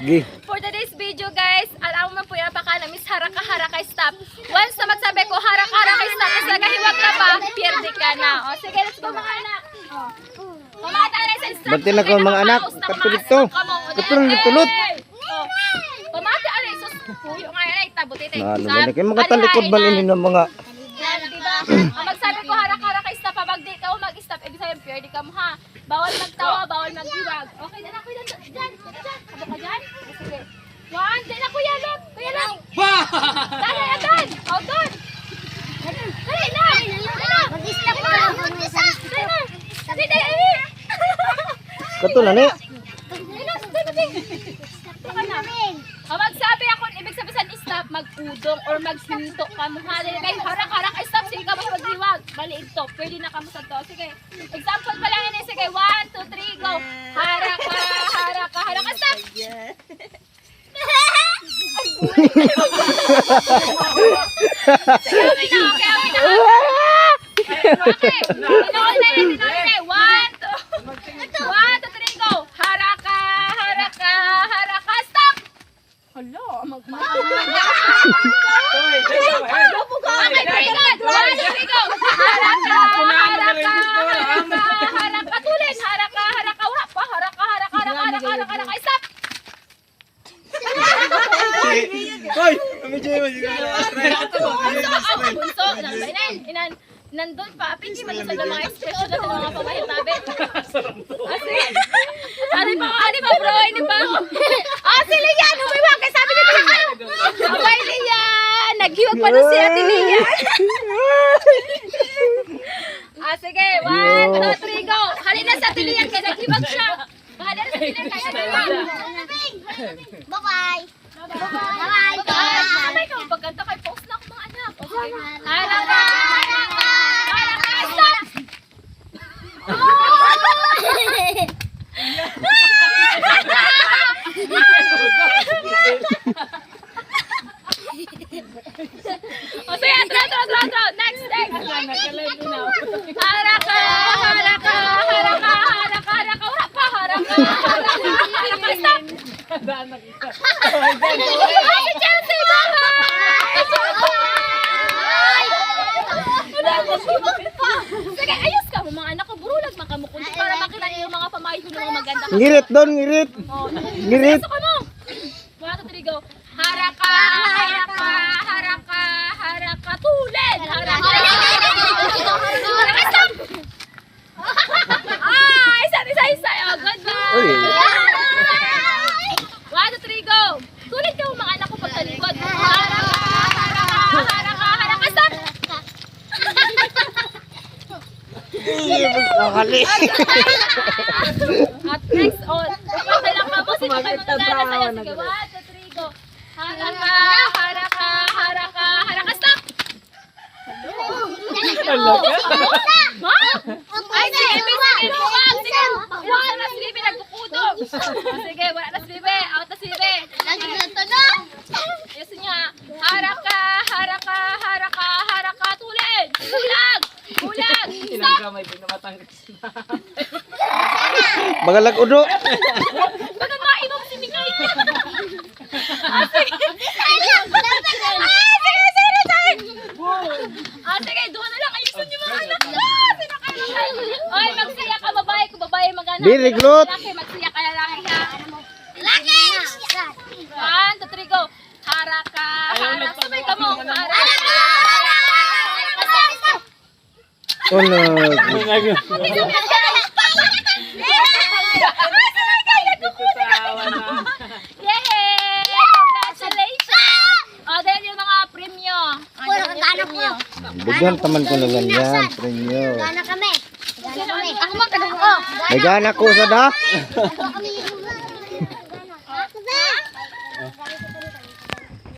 Gi. For today's video guys, alam mo po yung napakala, Miss Haraka Haraka Stop. Once na magsabi ko Haraka Haraka Stop, tapos nagahiwag ka pa, pierde ka na. O sige, let's go mga anak. Kumata na sa stop. Bati na ko, mga anak. Katulad to. Katulad ni tulot. Kumata na sus. Puyo nga yan, tayo. Ano ba na kayo mga talikod ba ninyo ng mga magsabi ko haraka pag di ka mag-stop, ibig sabihin pwede ka mo ha. Bawal magtawa, bawal maghiwag. Okay, dyan ako dyan. Dyan, dyan. Abo ka dyan? Sige. One, dyan na kuya Lot. Kuya Lot. Dali, adan. O, doon. Dali na. Dali na. Mag-stop ka lang na. Dali, dali. katulad ni? Dali na. Ito ka na. O, magsabi ako, ibig sabihin sa stop, mag-udong or magsinto ka mo. Ha, dali kayo, harak-harak, stop, sige ka mo magdiwag. Maliit to, pwede na ka mo sa to. Sige, example pa lang yun. Sige, one, two, three, go. Haraka, haraka, haraka, stop. Sige, okay na, okay, okay na. Okay, tinuloy na yun, tinuloy na yun. One, two, one, two, three, go. Haraka, haraka, haraka, stop. Hala, magmamahal. Okay, very good. One, two, three, go. Haraka, haraka, haraka, haraka. Tuloy. Haraka, haraka. Wala pa. Haraka, haraka, haraka, haraka, haraka, haraka. Stop. Hoy! Medyo yun. Bunso, ako, bunso. Inan? Inan. Nandun pa. Pinky man sa mga expression natin mga pamahit namin. Ah, sige. Ano pa? Ano pa, bro? Ano pa? Ah, si Lian! Humiwag ka! Sabi ni Lian! Abay, Naghiwag pa na si Ate Lian. Ah, sige. One, two, three, go. Halina sa Ate Lian kaya naghiwag siya. Halina sa Ate Lian kaya naghiwag. Bye-bye. Bye! Bye! Ikaw, pagkanta kay post na ako mga anak. Okay. Haraka! Haraka! Haraka! Stop! O sige, throw, throw, throw, throw. Next, next. Haraka! Haraka! Haraka! Haraka! Haraka! Wala pa! Haraka! Haraka! Haraka! Stop! Ay, si Chelsea! Bye-bye! Sige, ayos ka mo mga anak ko. Burulag makamukun para makita niyo yung mga pamahay ko ng mga maganda. Ngirit doon, ngirit. Ngirit. Pasok ka mo. One, two, three, go. Haraka, haraka, haraka, haraka, tulad. Haraka. Haraka, stop. Ah, isa, isa, isa. Oh, good Uy. One, two, three, go. Tulad ka mo mga anak ko pagtalikod. Haraka, haraka, haraka, haraka, stop. Kakali. At next on, okay lang mo, sino kayo magdadala sa'yo? Sige, one, two, three, go. Haraka, haraka, haraka, haraka, stop! Ha? Ay, sige, sige, sige, wag, sige. Wala na si Bibi, nagkukudo. Sige, wala na si Bibi, out na si Bibi. Ayusin niya. Haraka, haraka, haraka, haraka, tulad. Tulag, tulag, stop. Gamay, pinamatangkas na. Magalag udo. Baka mainom si Mikay. Ah, sige. Ah, sige, doon na lang. Ayusin niyo mga anak. Ah, kayo? Oy, magsiya ka, babae ko, babae magana. Diri, glot. Lalaki, magsiya ka, lalaki ka. One, two, three, go. Haraka, haraka. Sabay ka mo. Haraka, haraka. Unog. Tawa na. Yay! Congratulations! O, dahil yung mga premyo. O, Puro dahil yung kagana ko. premyo. Bigyan taman ko na ganyan, premio. Gana kami. Gana kami. Ako magkano ko. Gana ko sa da. Gana kami